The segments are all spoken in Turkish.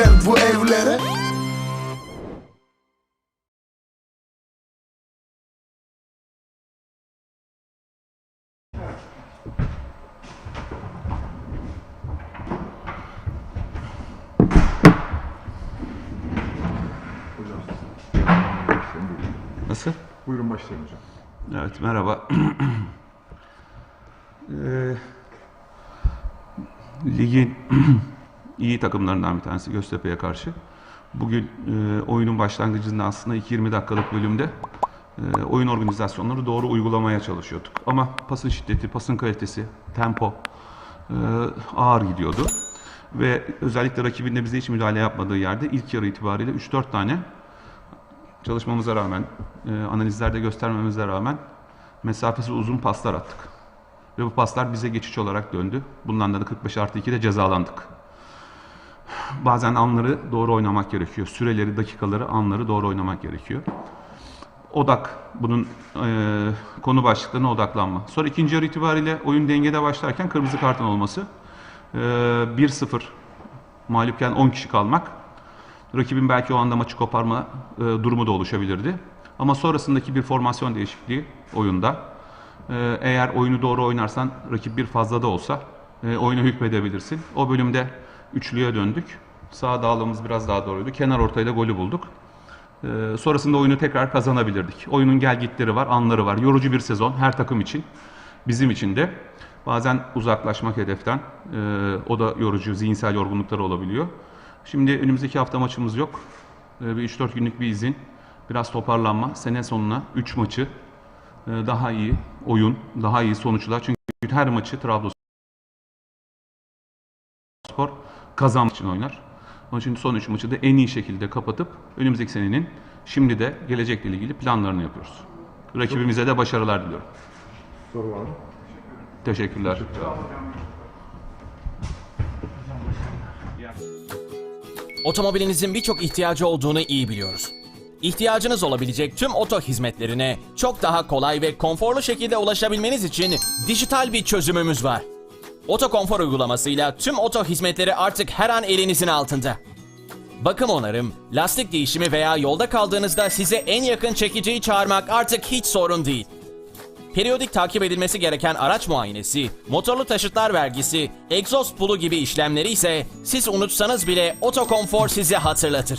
gel bu evlere. Nasıl? Buyurun başlayın hocam. Evet merhaba. Eee, ligin iyi takımlarından bir tanesi Göztepe'ye karşı. Bugün e, oyunun başlangıcında aslında 2-20 dakikalık bölümde e, oyun organizasyonları doğru uygulamaya çalışıyorduk. Ama pasın şiddeti, pasın kalitesi, tempo e, ağır gidiyordu. Ve özellikle rakibin de bize hiç müdahale yapmadığı yerde ilk yarı itibariyle 3-4 tane çalışmamıza rağmen, e, analizlerde göstermemize rağmen mesafesi uzun paslar attık. Ve bu paslar bize geçiş olarak döndü. Bundan da 45 artı 2'de cezalandık. Bazen anları doğru oynamak gerekiyor. Süreleri, dakikaları, anları doğru oynamak gerekiyor. Odak, bunun e, konu başlıklarına odaklanma. Sonra ikinci yarı itibariyle oyun dengede başlarken kırmızı kartın olması. E, 1-0 mağlupken 10 kişi kalmak. Rakibin belki o anda maçı koparma e, durumu da oluşabilirdi. Ama sonrasındaki bir formasyon değişikliği oyunda. e, eğer oyunu doğru oynarsan rakip bir fazla da olsa e, oyuna hükmedebilirsin. O bölümde üçlüye döndük. Sağ dağılımımız biraz daha doğruydu. Kenar ortayla golü bulduk. E, sonrasında oyunu tekrar kazanabilirdik. Oyunun gel gitleri var, anları var. Yorucu bir sezon her takım için. Bizim için de. Bazen uzaklaşmak hedeften. e, o da yorucu, zihinsel yorgunluklar olabiliyor. Şimdi önümüzdeki hafta maçımız yok. Ee, Bir 3-4 günlük bir izin. Biraz toparlanma. Sene sonuna 3 maçı e, daha iyi oyun, daha iyi sonuçlar. Çünkü her maçı Trabzonspor kazanmak için oynar. Onun için son 3 maçı da en iyi şekilde kapatıp önümüzdeki senenin şimdi de gelecekle ilgili planlarını yapıyoruz. Rakibimize de başarılar diliyorum. Soru var mı? Teşekkürler. Otomobilinizin birçok ihtiyacı olduğunu iyi biliyoruz. İhtiyacınız olabilecek tüm oto hizmetlerine çok daha kolay ve konforlu şekilde ulaşabilmeniz için dijital bir çözümümüz var. Oto Konfor uygulamasıyla tüm oto hizmetleri artık her an elinizin altında. Bakım onarım, lastik değişimi veya yolda kaldığınızda size en yakın çekiciyi çağırmak artık hiç sorun değil. Periyodik takip edilmesi gereken araç muayenesi, motorlu taşıtlar vergisi, egzoz pulu gibi işlemleri ise siz unutsanız bile Otokonfor size hatırlatır.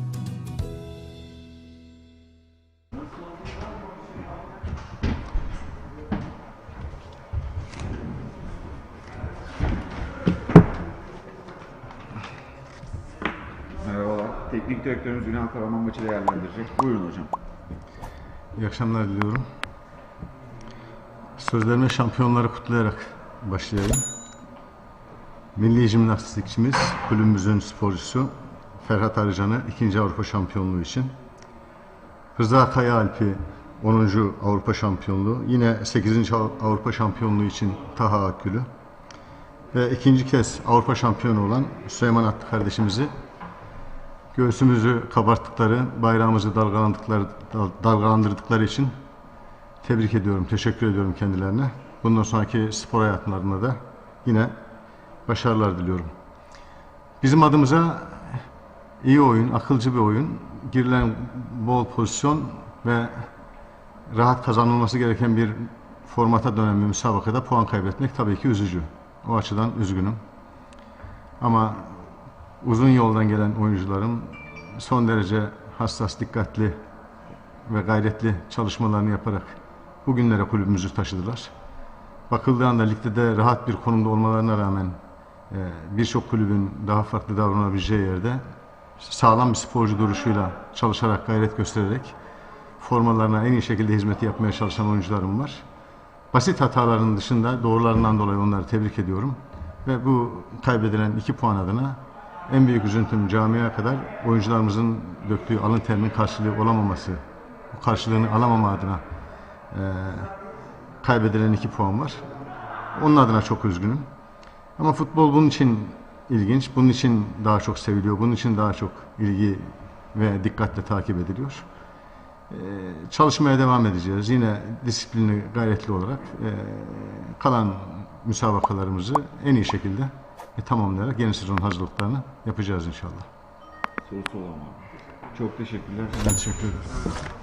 Teknik direktörümüz Ünal Karaman maçı değerlendirecek. Buyurun hocam. İyi akşamlar diliyorum. Sözlerime şampiyonları kutlayarak başlayalım. Milli jimnastikçimiz, kulübümüzün sporcusu Ferhat Arıcan'ı 2. Avrupa şampiyonluğu için. Rıza Kaya Alp'i 10. Avrupa şampiyonluğu, yine 8. Avrupa şampiyonluğu için Taha Akgül'ü ve ikinci kez Avrupa şampiyonu olan Süleyman Attı kardeşimizi göğsümüzü kabarttıkları, bayrağımızı dalgalandıkları, dal- dalgalandırdıkları için tebrik ediyorum, teşekkür ediyorum kendilerine. Bundan sonraki spor hayatlarında da yine başarılar diliyorum. Bizim adımıza iyi oyun, akılcı bir oyun, girilen bol pozisyon ve rahat kazanılması gereken bir formata dönen bir müsabakada puan kaybetmek tabii ki üzücü. O açıdan üzgünüm. Ama uzun yoldan gelen oyuncularım son derece hassas, dikkatli ve gayretli çalışmalarını yaparak bugünlere kulübümüzü taşıdılar. Bakıldığı anda ligde de rahat bir konumda olmalarına rağmen e, birçok kulübün daha farklı davranabileceği yerde sağlam bir sporcu duruşuyla çalışarak, gayret göstererek formalarına en iyi şekilde hizmeti yapmaya çalışan oyuncularım var. Basit hataların dışında doğrularından dolayı onları tebrik ediyorum. Ve bu kaybedilen iki puan adına en büyük üzüntüm camiye kadar oyuncularımızın döktüğü alın terinin karşılığı olamaması, bu karşılığını alamama adına e, kaybedilen iki puan var. Onun adına çok üzgünüm. Ama futbol bunun için ilginç, bunun için daha çok seviliyor, bunun için daha çok ilgi ve dikkatle takip ediliyor. Ee, çalışmaya devam edeceğiz. Yine disiplinli, gayretli olarak e, kalan müsabakalarımızı en iyi şekilde e, tamamlayarak yeni sezon hazırlıklarını yapacağız inşallah. Sorusu olan var. Çok teşekkürler. Ben teşekkür ederim.